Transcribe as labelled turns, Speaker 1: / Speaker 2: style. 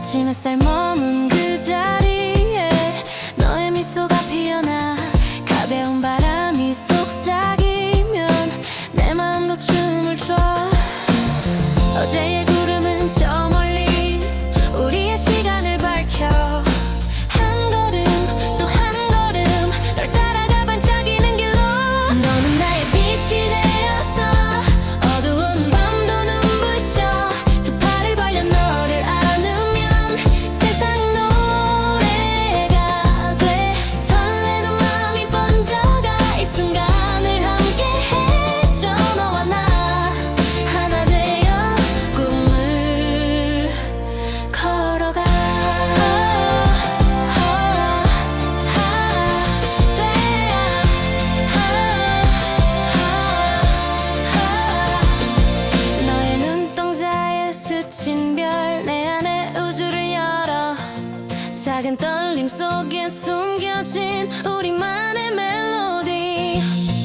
Speaker 1: 아침 햇살 머문 그 자리. 작은 떨림 속에 숨겨진 우리만의 멜로디.